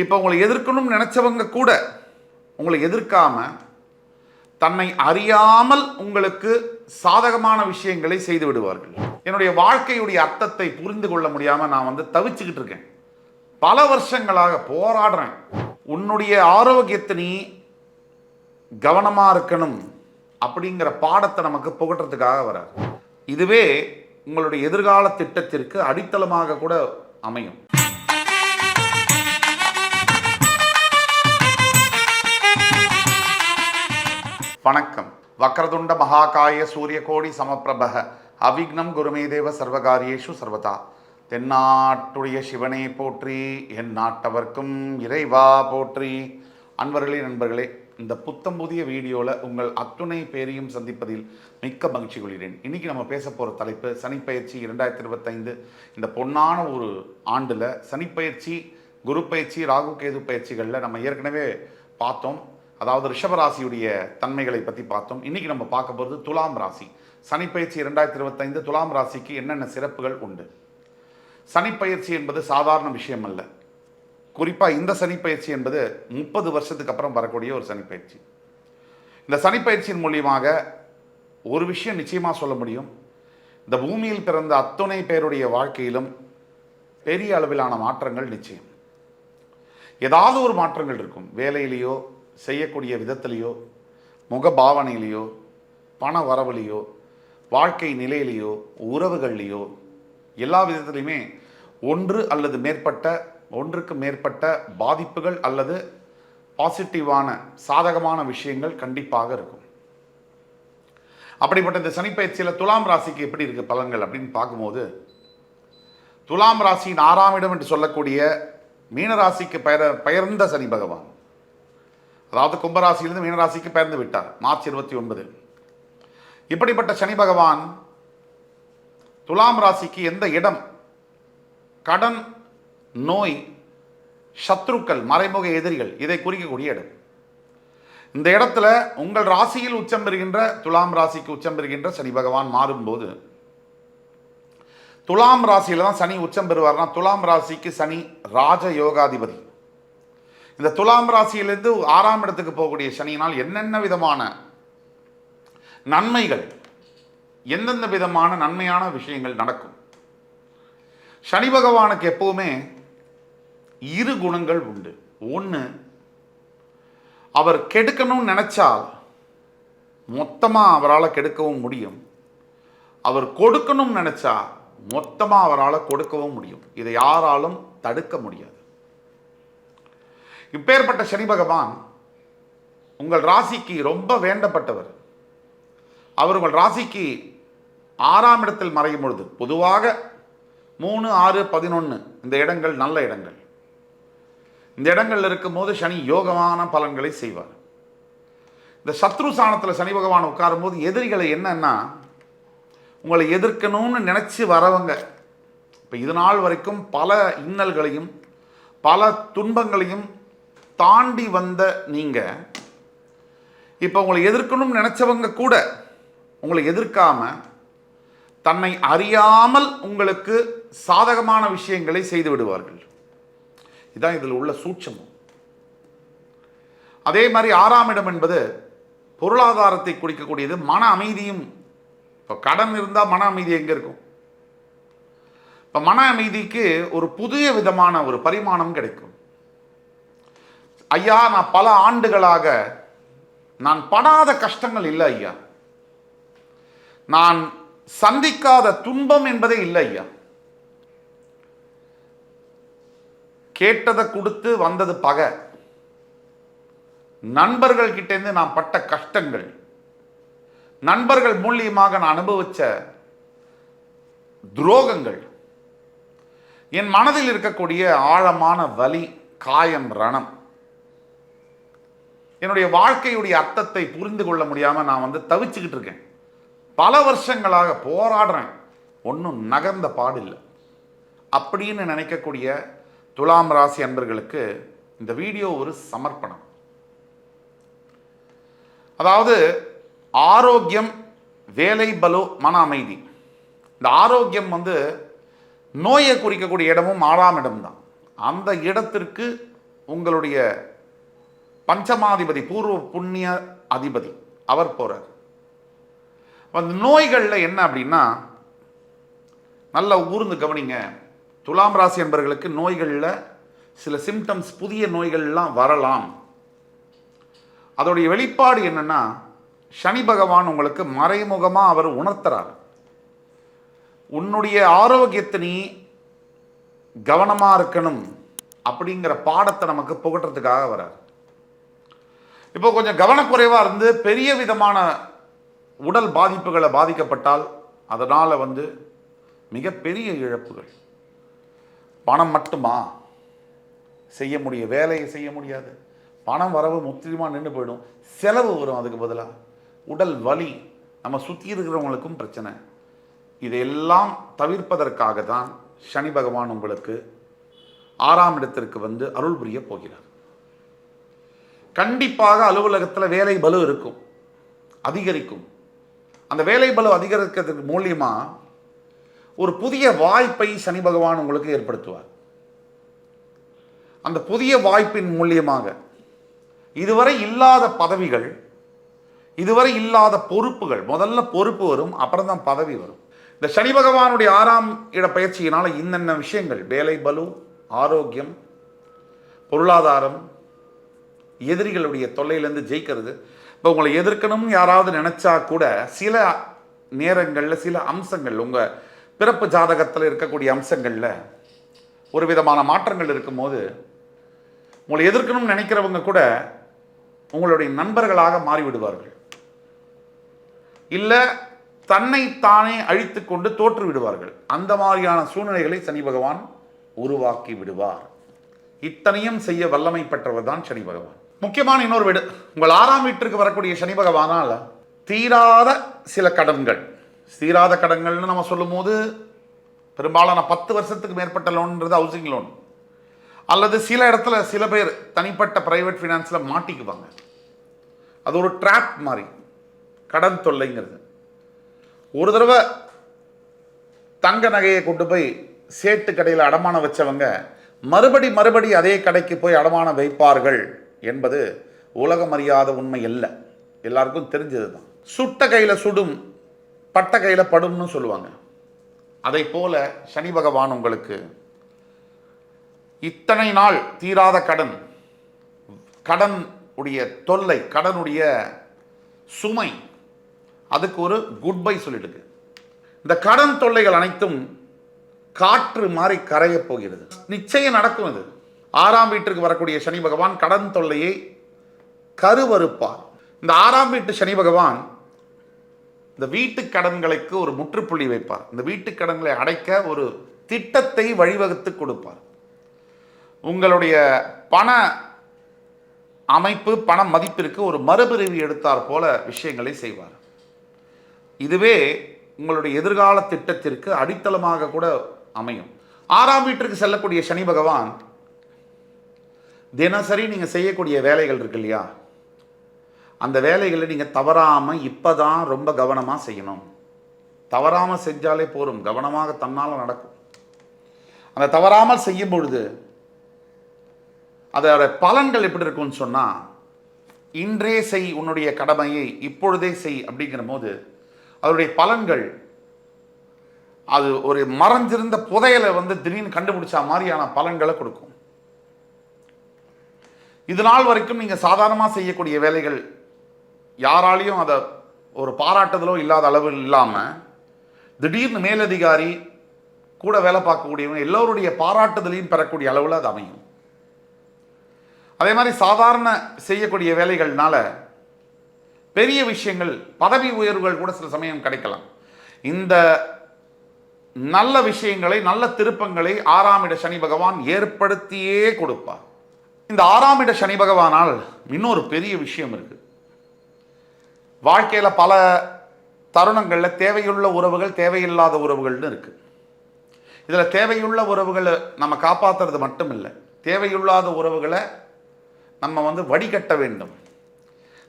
இப்போ உங்களை எதிர்க்கணும்னு நினச்சவங்க கூட உங்களை எதிர்க்காம தன்னை அறியாமல் உங்களுக்கு சாதகமான விஷயங்களை செய்து விடுவார்கள். என்னுடைய வாழ்க்கையுடைய அர்த்தத்தை புரிந்து கொள்ள முடியாமல் நான் வந்து தவிச்சுக்கிட்டு இருக்கேன். பல வருஷங்களாக போராடுறேன். உன்னுடைய ஆரோக்கியத்தை நீ கவனமாக இருக்கணும் அப்படிங்கிற பாடத்தை நமக்கு புகட்டுறதுக்காக வரார். இதுவே உங்களுடைய எதிர்கால திட்டத்திற்கு அடித்தளமாக கூட அமையும். வணக்கம். வக்ரதுண்ட மகாகாய சூரியகோடி சமப்பிரபக அவிக்னம் குருமே தேவ சர்வகாரியேஷு சர்வதா. தென்னாட்டுடைய சிவனே போற்றி என் நாட்டவர்க்கும் இறைவா போற்றி. அன்பர்களே நண்பர்களே இந்த புத்தம் புதிய வீடியோவில் உங்கள் அத்துணை பேரையும் சந்திப்பதில் மிக்க மகிழ்ச்சி கொள்கிறேன். இன்னைக்கு நம்ம பேச போகிற தலைப்பு சனிப்பயிற்சி இரண்டாயிரத்தி இருபத்தைந்து. இந்த பொன்னான ஒரு ஆண்டில் சனிப்பயிற்சி குரு பயிற்சி ராகு கேது பயிற்சிகளில் நம்ம ஏற்கனவே பார்த்தோம். அதாவது ரிஷபராசியுடைய தன்மைகளை பற்றி பார்த்தோம். இன்னைக்கு நம்ம பார்க்க போகிறது துலாம் ராசி. சனிப்பயிற்சி இரண்டாயிரத்தி இருபத்தைந்து துலாம் ராசிக்கு என்னென்ன சிறப்புகள் உண்டு? சனிப்பயிற்சி என்பது சாதாரண விஷயம் அல்ல. குறிப்பாக இந்த சனிப்பயிற்சி என்பது முப்பது வருஷத்துக்கு அப்புறம் வரக்கூடிய ஒரு சனிப்பயிற்சி இந்த சனிப்பயிற்சியின் மூலியமாக ஒரு விஷயம் நிச்சயமாக சொல்ல முடியும். இந்த பூமியில் பிறந்த அத்துணை பேருடைய வாழ்க்கையிலும் பெரிய அளவிலான மாற்றங்கள் நிச்சயம். ஏதாவது ஒரு மாற்றங்கள் இருக்கும். வேலையிலேயோ செய்யக்கூடிய விதத்திலேயோ முக பாவனையிலேயோ பண வரவுலையோ வாழ்க்கை நிலையிலேயோ உறவுகள்லேயோ எல்லா விதத்துலையுமே ஒன்று அல்லது மேற்பட்ட ஒன்றுக்கு மேற்பட்ட பாதிப்புகள் அல்லது பாசிட்டிவான சாதகமான விஷயங்கள் கண்டிப்பாக இருக்கும். அப்படிப்பட்ட இந்த சனிப்பயிற்சியில் துலாம் ராசிக்கு எப்படி இருக்கு பலன்கள் அப்படின்னு பார்க்கும்போது துலாம் ராசியின் ஆறாம் இடம் என்று சொல்லக்கூடிய மீனராசிக்கு பெயர பெயர்ந்த சனி பகவான். அதாவது கும்பராசியிலிருந்து மீனராசிக்கு பெயர்ந்து விட்டார். மார்ச் இருபத்தி ஒன்பது இப்படிப்பட்ட சனி பகவான் துலாம் ராசிக்கு எந்த இடம் கடன் நோய் சத்ருக்கள் மறைமுக எதிரிகள் இதை குறிக்கக்கூடிய இடம். இந்த இடத்துல உங்கள் ராசியில் உச்சம் பெறுகின்ற துலாம் ராசிக்கு உச்சம் பெறுகின்ற சனி பகவான் மாறும்போது துலாம் ராசியில தான் சனி உச்சம் பெறுவார்னா துலாம் ராசிக்கு சனி ராஜ யோகாதிபதி இந்த துலாம் ராசியிலிருந்து ஆறாம் இடத்துக்கு போகக்கூடிய சனியினால் என்னென்ன விதமான நன்மைகள் எந்தெந்த விதமான நன்மையான விஷயங்கள் நடக்கும்? சனி பகவானுக்கு எப்பவுமே இரு குணங்கள் உண்டு. ஒன்று அவர் கெடுக்கணும்னு நினைச்சால் மொத்தமாக அவரால் கெடுக்கவும் முடியும். அவர் கொடுக்கணும்னு நினைச்சா மொத்தமாக அவரால் கொடுக்கவும் முடியும். இதை யாராலும் தடுக்க முடியாது. இப்பேற்பட்ட சனி பகவான் உங்கள் ராசிக்கு ரொம்ப வேண்டப்பட்டவர். அவர் உங்கள் ராசிக்கு ஆறாம் இடத்தில் மறையும் பொழுது பொதுவாக மூணு ஆறு பதினொன்று இந்த இடங்கள் நல்ல இடங்கள். இந்த இடங்கள்ல இருக்கும்போது சனி யோகமான பலன்களை செய்வார். இந்த சத்ரு சாணத்தில் சனி பகவான் உட்காரும்போது எதிரிகளை என்னன்னா உங்களை எதிர்க்கணும்னு நினச்சி வரவங்க. இப்போ இது நாள் வரைக்கும் பல இன்னல்களையும் பல துன்பங்களையும் தாண்டி வந்த நீங்கள் இப்போ உங்களை எதிர்க்கணும்னு நினச்சவங்க கூட உங்களை எதிர்க்காம தன்னை அறியாமல் உங்களுக்கு சாதகமான விஷயங்களை செய்து விடுவார்கள். இதான் இதில் உள்ள சூட்சமம். அதே மாதிரி ஆறாம் இடம் என்பது பொருளாதாரத்தை குறிக்கக்கூடியது மன அமைதியும். இப்போ கடன் இருந்தால் மன அமைதி எங்கே இருக்கும்? இப்போ மன அமைதிக்கு ஒரு புதிய விதமான ஒரு பரிமாணம் கிடைக்கும். ஐயா நான் பல ஆண்டுகளாக நான் படாத கஷ்டங்கள் இல்லை ஐயா. நான் சந்திக்காத துன்பம் என்பதே இல்லை ஐயா. கேட்டதை கொடுத்து வந்தது பகை. நண்பர்கள் கிட்டேருந்து நான் பட்ட கஷ்டங்கள் நண்பர்கள் மூலியமாக நான் அனுபவிச்ச துரோகங்கள் என் மனதில் இருக்கக்கூடிய ஆழமான வலி காயம் ரணம். என்னுடைய வாழ்க்கையுடைய அர்த்தத்தை புரிந்து கொள்ள முடியாமல் நான் வந்து தவிச்சுக்கிட்டு இருக்கேன். பல வருஷங்களாக போராடுறேன். ஒன்றும் நகர்ந்த பாடில்லை. அப்படின்னு நினைக்கக்கூடிய துலாம் ராசி அன்பர்களுக்கு இந்த வீடியோ ஒரு சமர்ப்பணம். அதாவது ஆரோக்கியம் வேலை பலு மன அமைதி. இந்த ஆரோக்கியம் வந்து நோயை குறிக்கக்கூடிய இடமும் ஆறாம் இடம்தான். அந்த இடத்திற்கு உங்களுடைய பஞ்சமாதிபதி பூர்வ புண்ணிய அதிபதி. அவர் போகிறார் அந்த நோய்களில் என்ன அப்படின்னா நல்லா ஊர்ந்து கவனிங்க. துலாம் ராசி என்பவர்களுக்கு நோய்களில் சில சிம்டம்ஸ் புதிய நோய்கள்லாம் வரலாம். அதோடைய வெளிப்பாடு என்னென்னா சனி பகவான் உங்களுக்கு மறைமுகமாக அவர் உணர்த்துறார். உன்னுடைய ஆரோக்கியத்தை நீ கவனமாக இருக்கணும் அப்படிங்கிற பாடத்தை நமக்கு புகட்டுறதுக்காக வரார். இப்போ கொஞ்சம் கவனக்குறைவாக இருந்து பெரிய விதமான உடல் பாதிப்புகளை பாதிக்கப்பட்டால் அதனால் வந்து மிகப்பெரிய இழப்புகள். பணம் மட்டுமா? செய்ய முடிய வேலையை செய்ய முடியாது. பணம் வரவு முற்றிலுமாக நின்று போயிடும். செலவு வரும் அதுக்கு பதிலாக உடல் வலி நம்ம சுற்றி இருக்கிறவங்களுக்கும் பிரச்சனை. இதையெல்லாம் தவிர்ப்பதற்காக தான் சனி பகவான் உங்களுக்கு ஆறாம் இடத்திற்கு வந்து அருள் புரிய போகிறார். கண்டிப்பாக அலுவலகத்தில் வேலை பலு இருக்கும். அதிகரிக்கும். அந்த வேலை பலு அதிகரிக்கிறதுக்கு மூலியமாக ஒரு புதிய வாய்ப்பை சனி பகவான் உங்களுக்கு ஏற்படுத்துவார். அந்த புதிய வாய்ப்பின் மூலியமாக இதுவரை இல்லாத பதவிகள் இதுவரை இல்லாத பொறுப்புகள் முதல்ல பொறுப்பு வரும் அப்புறம் தான் பதவி வரும். இந்த சனி பகவானுடைய ஆறாம் இட பயிற்சியினால் இன்னென்ன விஷயங்கள்? வேலை பலு ஆரோக்கியம் பொருளாதாரம் எதிரிகளுடைய தொல்லையிலேருந்து ஜெயிக்கிறது. இப்போ உங்களை எதிர்க்கணும்னு யாராவது நினச்சா கூட சில நேரங்களில் சில அம்சங்கள் உங்கள் பிறப்பு ஜாதகத்தில் இருக்கக்கூடிய அம்சங்களில் ஒரு விதமான மாற்றங்கள் இருக்கும்போது உங்களை எதிர்க்கணும்னு நினைக்கிறவங்க கூட உங்களுடைய நண்பர்களாக மாறிவிடுவார்கள். இல்லை தன்னை தானே அழித்து கொண்டு தோற்று விடுவார்கள் அந்த மாதிரியான சூழ்நிலைகளை சனி பகவான் உருவாக்கி விடுவார். இத்தனையும் செய்ய வல்லமை பெற்றவர் தான் சனி பகவான். முக்கியமான இன்னொரு வீடு. உங்கள் ஆறாம் வீட்டிற்கு வரக்கூடிய சனி பகவானால் தீராத சில கடன்கள். தீராத கடன்கள்னு நம்ம சொல்லும்போது பெரும்பாலான பத்து வருஷத்துக்கு மேற்பட்ட லோன்ன்றது ஹவுசிங் லோன் அல்லது சில இடத்துல சில பேர் தனிப்பட்ட பிரைவேட் ஃபினான்ஸில் மாட்டிக்குவாங்க. அது ஒரு ட்ராப் மாதிரி. கடன் தொல்லைங்கிறது. ஒரு தடவை தங்க நகையை கொண்டு போய் சேட்டு கடையில் அடமானம் வச்சவங்க மறுபடி மறுபடி அதே கடைக்கு போய் அடமானம் வைப்பார்கள். என்பது உலகம் அறியாத உண்மை அல்ல. எல்லாருக்கும் தெரிஞ்சது தான் சுட்ட கையில் சுடும் பட்ட கையில் படும்னு சொல்லுவாங்க. அதை போல சனி பகவான் உங்களுக்கு இத்தனை நாள் தீராத கடன் கடன் உடைய தொல்லை கடனுடைய சுமை அதுக்கு ஒரு குட் பை சொல்லிடுங்க இந்த கடன் தொல்லைகள் அனைத்தும் காற்று மாறி கரையப் போகிறது. நிச்சயம் நடக்கும் இது. ஆறாம் வீட்டிற்கு வரக்கூடிய சனி பகவான் கடன் தொல்லையை கருவறுப்பார். இந்த ஆறாம் வீட்டு சனி பகவான் இந்த வீட்டு கடன்களுக்கு ஒரு முற்றுப்புள்ளி வைப்பார். இந்த வீட்டு கடன்களை அடைக்க ஒரு திட்டத்தை வழிவகுத்து கொடுப்பார். உங்களுடைய பண அமைப்பு பண மதிப்பிற்கு ஒரு மறுபிரிவு எடுத்தார் போல விஷயங்களை செய்வார். இதுவே உங்களுடைய எதிர்கால திட்டத்திற்கு அடித்தளமாக கூட அமையும். ஆறாம் வீட்டிற்கு செல்லக்கூடிய சனி பகவான் தினசரி நீங்கள் செய்யக்கூடிய வேலைகள் இருக்கு இல்லையா? அந்த வேலைகளை நீங்கள் தவறாமல் இப்போ தான் ரொம்ப கவனமாக செய்யணும். தவறாமல் செஞ்சாலே போதும் கவனமாக தன்னால் நடக்கும். அந்த தவறாமல் செய்யும் பொழுது அதோட பலன்கள் எப்படி இருக்கும்னு சொன்னால் இன்றே செய் உன்னுடைய கடமையை இப்பொழுதே செய் அப்படிங்கிற போது அதனுடைய பலன்கள் அது ஒரு மறைஞ்சிருந்த புதையலை வந்து திடீர்னு கண்டுபிடிச்சா மாதிரியான பலன்களை கொடுக்கும். இது நாள் வரைக்கும் நீங்கள் சாதாரணமாக செய்யக்கூடிய வேலைகள் யாராலையும் அதை ஒரு பாராட்டுதலோ இல்லாத அளவு இல்லாமல் திடீர்னு மேலதிகாரி கூட வேலை பார்க்கக்கூடியவங்க எல்லோருடைய பாராட்டுதலையும் பெறக்கூடிய அளவில் அது அமையும். அதே மாதிரி சாதாரண செய்யக்கூடிய வேலைகள்னால பெரிய விஷயங்கள் பதவி உயர்வுகள் கூட சில சமயம் கிடைக்கலாம். இந்த நல்ல விஷயங்களை நல்ல திருப்பங்களை ஆறாம் இட சனி பகவான் ஏற்படுத்தியே கொடுப்பார். இந்த ஆறாம் இட சனி பகவானால் இன்னொரு பெரிய விஷயம் இருக்கு. வாழ்க்கையில் பல தருணங்களில் தேவையுள்ள உறவுகள் தேவையில்லாத உறவுகள்னு இருக்கு. இதில் தேவையுள்ள உறவுகளை நம்ம காப்பாற்றுறது மட்டும் இல்லை தேவையில்லாத உறவுகளை நம்ம வந்து வடிகட்ட வேண்டும்.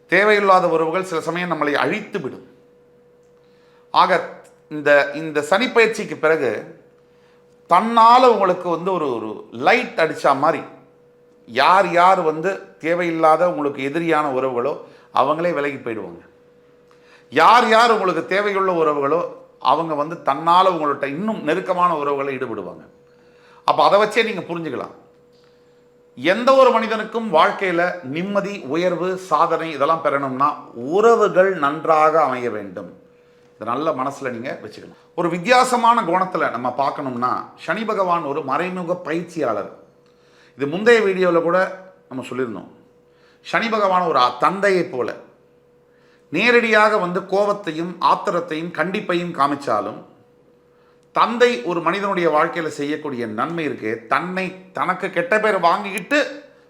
தேவையில்லாத உறவுகள் சில சமயம் நம்மளை அழித்து விடும். ஆக இந்த இந்த சனிப்பயிற்சிக்கு பிறகு தன்னால் உங்களுக்கு வந்து ஒரு ஒரு லைட் அடித்தா மாதிரி யார் யார் வந்து தேவையில்லாத உங்களுக்கு எதிரியான உறவுகளோ அவங்களே விலகி போயிடுவாங்க. யார் யார் உங்களுக்கு தேவையுள்ள உறவுகளோ அவங்க வந்து தன்னால் உங்கள்ட்ட இன்னும் நெருக்கமான உறவுகளை ஈடுபடுவாங்க. அப்போ அதை வச்சே நீங்கள் புரிஞ்சுக்கலாம். எந்த ஒரு மனிதனுக்கும் வாழ்க்கையில் நிம்மதி உயர்வு சாதனை இதெல்லாம் பெறணும்னா உறவுகள் நன்றாக அமைய வேண்டும். இதை நல்ல மனசில் நீங்கள் வச்சுக்கணும். ஒரு வித்தியாசமான கோணத்தில் நம்ம பார்க்கணும்னா சனி பகவான் ஒரு மறைமுக பயிற்சியாளர். இது முந்தைய வீடியோவில் கூட நம்ம சொல்லியிருந்தோம். சனி பகவான் ஒரு தந்தையை போல. நேரடியாக வந்து கோபத்தையும் ஆத்திரத்தையும் கண்டிப்பையும் காமிச்சாலும் தந்தை ஒரு மனிதனுடைய வாழ்க்கையில் செய்யக்கூடிய நன்மை இருக்கு தன்னை தனக்கு கெட்ட பேர் வாங்கிக்கிட்டு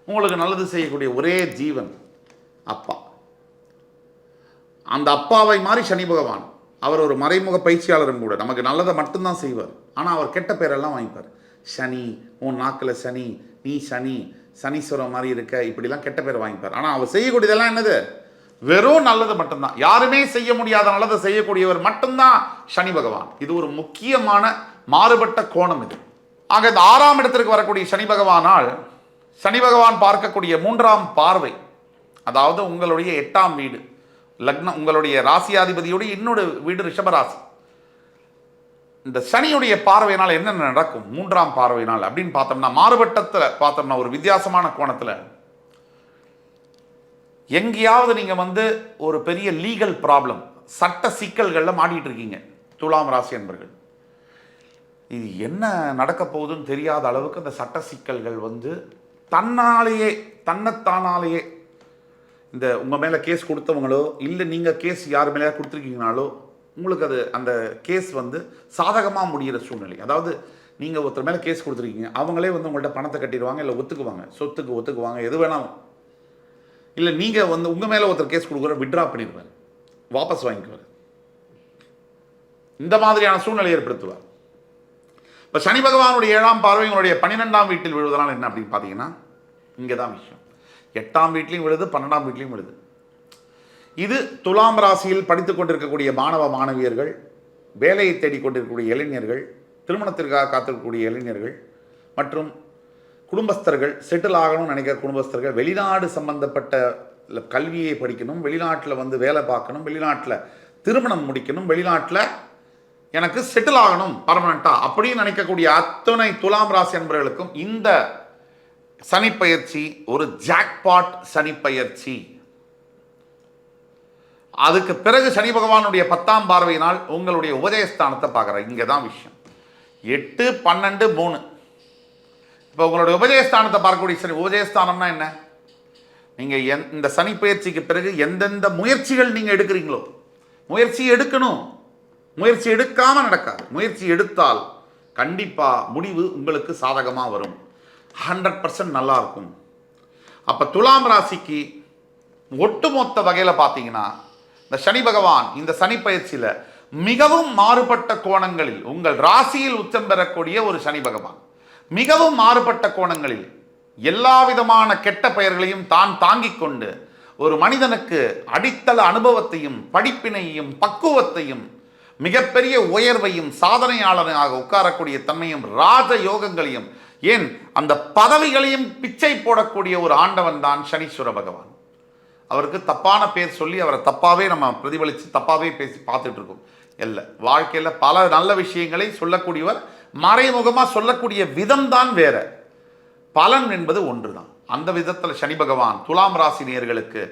உங்களுக்கு நல்லது செய்யக்கூடிய ஒரே ஜீவன் அப்பா. அந்த அப்பாவை மாதிரி சனி பகவான். அவர் ஒரு மறைமுக பயிற்சியாளரும் கூட. நமக்கு நல்லதை மட்டும்தான் செய்வார். ஆனால் அவர் கெட்ட பேரெல்லாம் வாங்கிப்பார். சனி உன் நாக்கில் சனி நீ சனி. சனீஸ்வரம் மாதிரி இருக்க இப்படிலாம் கெட்ட பேர் வாங்கிப்பார். ஆனால் அவர் செய்யக்கூடியதெல்லாம் என்னது? வெறும் நல்லது மட்டும்தான். யாருமே செய்ய முடியாத நல்லதை செய்யக்கூடியவர் மட்டும்தான் சனி பகவான். இது ஒரு முக்கியமான மாறுபட்ட கோணம் இது. ஆக இந்த ஆறாம் இடத்திற்கு வரக்கூடிய சனி பகவானால் சனி பகவான் பார்க்கக்கூடிய மூன்றாம் பார்வை அதாவது உங்களுடைய எட்டாம் வீடு லக்னம் உங்களுடைய ராசியாதிபதியோடு இன்னொரு வீடு ரிஷபராசி இந்த சனியுடைய பார்வையினால் என்னென்ன நடக்கும்? மூன்றாம் பார்வையினால். அப்படின்னு பார்த்தோம்னா மாறுபட்டத்தில் பார்த்தோம்னா ஒரு வித்தியாசமான கோணத்தில் எங்கேயாவது நீங்கள் வந்து ஒரு பெரிய லீகல் ப்ராப்ளம் சட்ட சிக்கல்களில் மாட்டிகிட்டு இருக்கீங்க துலாம் ராசி என்பர்கள் இது என்ன நடக்க போகுதுன்னு தெரியாத அளவுக்கு அந்த சட்ட சிக்கல்கள் வந்து தன்னாலேயே தன்னைத்தானாலேயே இந்த உங்கள் மேலே கேஸ் கொடுத்தவங்களோ இல்லை நீங்கள் கேஸ் யார் மேலே கொடுத்துருக்கீங்கனாலோ உங்களுக்கு அது அந்த கேஸ் வந்து சாதகமாக முடிகிற சூழ்நிலை. அதாவது நீங்கள் ஒருத்தர் மேலே கேஸ் கொடுத்துருக்கீங்க. அவங்களே வந்து உங்கள்கிட்ட பணத்தை கட்டிடுவாங்க இல்லை ஒத்துக்குவாங்க. சொத்துக்கு ஒத்துக்குவாங்க எது வேணாலும். இல்லை நீங்கள் வந்து உங்கள் மேலே ஒருத்தர் கேஸ் கொடுக்குற விட்ரா பண்ணிடுவார். வாபஸ் வாங்கிக்குவார். இந்த மாதிரியான சூழ்நிலை ஏற்படுத்துவார். இப்போ சனி பகவானுடைய ஏழாம் பார்வை உங்களுடைய பன்னிரெண்டாம் வீட்டில் விழுவதனால் என்ன அப்படின்னு பார்த்தீங்கன்னா இங்கே தான் விஷயம். எட்டாம் வீட்லேயும் விழுது பன்னெண்டாம் வீட்லையும் விழுது. இது துலாம் ராசியில் படித்து கொண்டிருக்கக்கூடிய மாணவ மாணவியர்கள் வேலையை தேடிக் கொண்டிருக்கக்கூடிய இளைஞர்கள் திருமணத்திற்காக காத்திருக்கக்கூடிய இளைஞர்கள் மற்றும் குடும்பஸ்தர்கள் செட்டில் ஆகணும்னு நினைக்கிற குடும்பஸ்தர்கள் வெளிநாடு சம்பந்தப்பட்ட கல்வியை படிக்கணும் வெளிநாட்டில் வந்து வேலை பார்க்கணும் வெளிநாட்டில் திருமணம் முடிக்கணும் வெளிநாட்டில் எனக்கு செட்டில் ஆகணும் பர்மனண்ட்டாக அப்படின்னு நினைக்கக்கூடிய அத்தனை துலாம் ராசி என்பவர்களுக்கும் இந்த சனிப்பயிற்சி ஒரு ஜாக்பாட் சனிப்பயிற்சி அதுக்கு பிறகு சனி பகவானுடைய பத்தாம் பார்வையினால் உங்களுடைய உபதயஸ்தானத்தை பார்க்குறேன் இங்கே தான் விஷயம். எட்டு பன்னெண்டு மூணு. இப்போ உங்களுடைய உபஜயஸ்தானத்தை பார்க்கக்கூடிய சனி உபதயஸ்தானம்னா என்ன? நீங்கள் எந் இந்த சனி பயிற்சிக்கு பிறகு எந்தெந்த முயற்சிகள் நீங்கள் எடுக்கிறீங்களோ முயற்சி எடுக்கணும். முயற்சி எடுக்காமல் நடக்காது. முயற்சி எடுத்தால் கண்டிப்பாக முடிவு உங்களுக்கு சாதகமாக வரும். ஹண்ட்ரட் பர்சன்ட் நல்லாயிருக்கும் அப்போ துலாம் ராசிக்கு ஒட்டுமொத்த வகையில் பார்த்தீங்கன்னா இந்த சனி பகவான் இந்த சனி பயிற்சியில் மிகவும் மாறுபட்ட கோணங்களில் உங்கள் ராசியில் உச்சம் பெறக்கூடிய ஒரு சனி பகவான். மிகவும் மாறுபட்ட கோணங்களில் எல்லா விதமான கெட்ட பெயர்களையும் தான் தாங்கிக் கொண்டு ஒரு மனிதனுக்கு அடித்தள அனுபவத்தையும் படிப்பினையும் பக்குவத்தையும் மிகப்பெரிய உயர்வையும் சாதனையாளனாக உட்காரக்கூடிய தன்மையும் ராஜ யோகங்களையும் ஏன் அந்த பதவிகளையும் பிச்சை போடக்கூடிய ஒரு ஆண்டவன் தான் சனீஸ்வர பகவான். அவருக்கு தப்பான பேர் சொல்லி அவரை தப்பாகவே நம்ம பிரதிபலித்து தப்பாகவே பேசி பார்த்துட்டு இருக்கோம். இல்லை வாழ்க்கையில் பல நல்ல விஷயங்களை சொல்லக்கூடியவர் மறைமுகமாக சொல்லக்கூடிய விதம் தான் வேற. பலன் என்பது ஒன்று தான் அந்த விதத்தில் சனி பகவான் துலாம் ராசி நேர்களுக்கு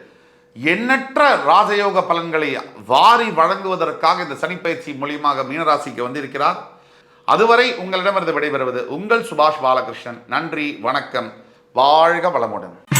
எண்ணற்ற ராஜயோக பலன்களை வாரி வழங்குவதற்காக இந்த சனிப்பயிற்சி மூலியமாக மீனராசிக்கு வந்திருக்கிறார். அதுவரை உங்களிடமிருந்து விடைபெறுவது உங்கள் சுபாஷ் பாலகிருஷ்ணன். நன்றி வணக்கம். வாழ்க வளமுடன்.